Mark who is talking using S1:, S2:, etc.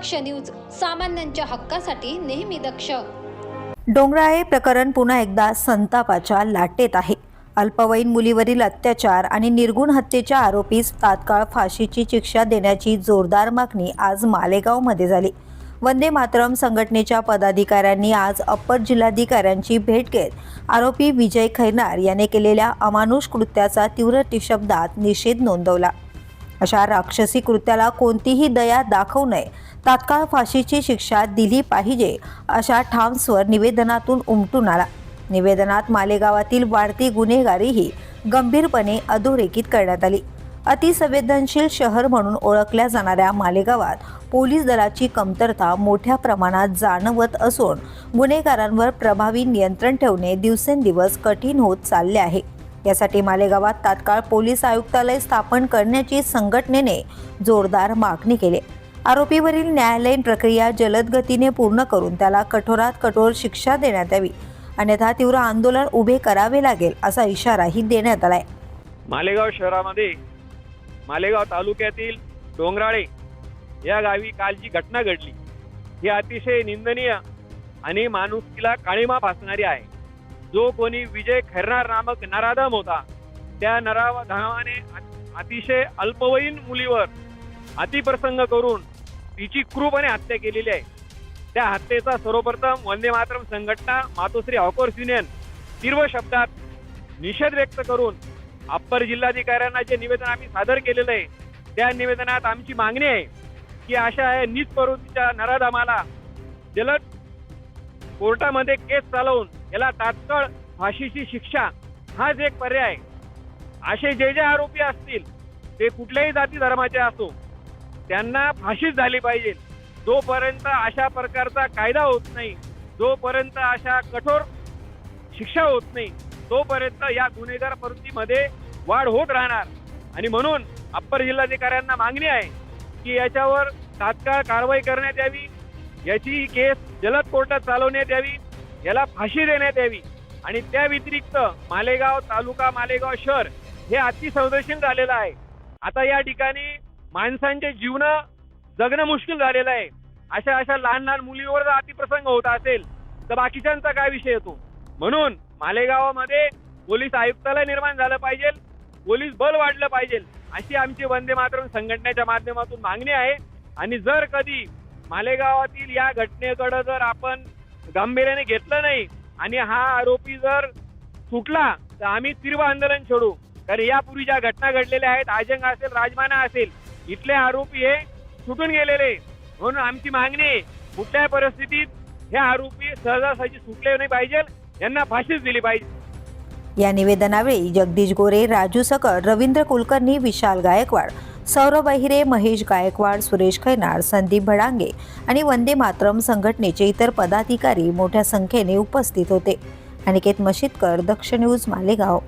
S1: दक्ष news सामान्यांच्या हक्कासाठी नेहमी दक्ष.
S2: डोंगराळे प्रकरण पुन्हा एकदा संतापाच्या लाटेत आहे. अल्पवयीन मुलीवरील अत्याचार आणि निर्गुण हत्येच्या आरोपीस तात्काळ फाशीची शिक्षा देण्याची जोरदार मागणी आज मालेगावमध्ये झाली. वंदे मातरम संघटनेच्या पदाधिकाऱ्यांनी आज अप्पर जिल्हाधिकाऱ्यांची भेट घेत आरोपी विजय खैरनार याने केलेल्या अमानुष कृत्याचा तीव्र शब्दात निषेध नोंदवला. अशा राक्षसी कृत्याला कोणतीही दया दाखवू नये. तात्काळ फाशीची शिक्षा दिली पाहिजे अशा ठाम स्वर निवेदनातून उमटून आला. निवेदनात मालेगावातील वाढती गुन्हेगारीही गंभीरपणे अधोरेखित करण्यात आली. अतिसंवेदनशील शहर म्हणून ओळखल्या जाणाऱ्या मालेगावात पोलीस दलाची कमतरता मोठ्या प्रमाणात जाणवत असून गुन्हेगारांवर प्रभावी नियंत्रण ठेवणे दिवसेंदिवस कठीण होत चालले आहे. यासाठी मालेगावात तात्काळ पोलीस आयुक्तालय स्थापन करण्याची संघटनेने जोरदार मागणी केली. आरोपीवरील न्यायालयीन प्रक्रिया जलद गतीने पूर्ण करून त्याला कठोरात कठोर शिक्षा देण्यात यावी. अन्यथा तीव्र आंदोलन उभे करावे लागेल असा इशाराही देण्यात आलाय.
S3: मालेगाव शहरामध्ये मालेगाव तालुक्यातील डोंगराळे या गावी काल जी घटना घडली ही अतिशय निंदनीय आणि माणुसकीला काळीमा फासणारी आहे. जो कोणी विजय खैरनार नामक नराधम होता त्या नराधमाने अतिशय अल्पवयीन मुलीवर अतिप्रसंग करून तिची क्रूपणे हत्या केलेली आहे. त्या हत्येचा सर्वप्रथम वंदे मातरम संघटना मातोश्री हॉकर्स युनियन तीव्र शब्दात निषेध व्यक्त करून अप्पर जिल्हाधिकाऱ्यांना जे निवेदन आम्ही सादर केलेलं आहे त्या निवेदनात आमची मागणी आहे की अशा आहे नीच प्रवृत्तीच्या नराधामाला जलद कोर्टामध्ये केस चालवून याला तात्काळ फाशीची शिक्षा हाच एक पर्याय आहे. असे जे जे आरोपी असतील ते कुठल्याही जाती धर्माचे असो त्यांना फाशीच झाली पाहिजे जोपर्यंत अशा प्रकारचा कायदा होत नाही जोपर्यंत अशा कठोर शिक्षा होत नाही तोपर्यंत या गुन्हेगार प्रवृत्तीमध्ये वाढ होत राहणार आणि म्हणून अप्पर जिल्हाधिकाऱ्यांना मागणी आहे की याच्यावर तात्काळ कारवाई करण्यात यावी याची केस जलद कोर्टात चालवण्यात यावी याला फाशी देण्यात यावी. आणि त्या व्यतिरिक्त मालेगाव तालुका मालेगाव शहर हे अतिसंवेदनशील झालेलं आहे. आता या ठिकाणी माणसांचे जीवन जगणं मुश्किल झालेलं आहे. अशा अशा लहान लहान मुलीवर जर अतिप्रसंग होत असेल तर बाकीच्यांचा काय विषय येतो? म्हणून मालेगावामध्ये पोलीस आयुक्तालय निर्माण झालं पाहिजे. पोलीस बल वाढलं पाहिजे. अशी आमची वंदे मातरम संघटनेच्या माध्यमातून मागणी आहे. आणि जर कधी मालेगावातील या घटनेकडे जर आपण गांभीर्याने घेतलं नाही. आणि हा आरोपी जर सुटला तर आम्ही तीव्र आंदोलन छेडू. कारण यापूर्वी ज्या घटना घडलेल्या आहेत आजंग असेल राजमाना असेल इथले आरोपी हे सुटून गेलेले. म्हणून आमची मागणी आहे कुठल्याही परिस्थितीत हे आरोपी सहजासहजी सुटले नाही पाहिजे यांना फाशीच दिली पाहिजे.
S2: या निवेदनावेळी जगदीश गोरे राजू सकळ रवींद्र कुलकर्णी विशाल गायकवाड. सौरभ अहिरे महेश गायकवाड सुरेश खैनार संदीप भडांगे आणि वंदे मातरम संघटनेचे इतर पदाधिकारी मोठ्या संख्येने उपस्थित होते. अनिकेत मशिदकर दक्ष न्यूज मालेगाव.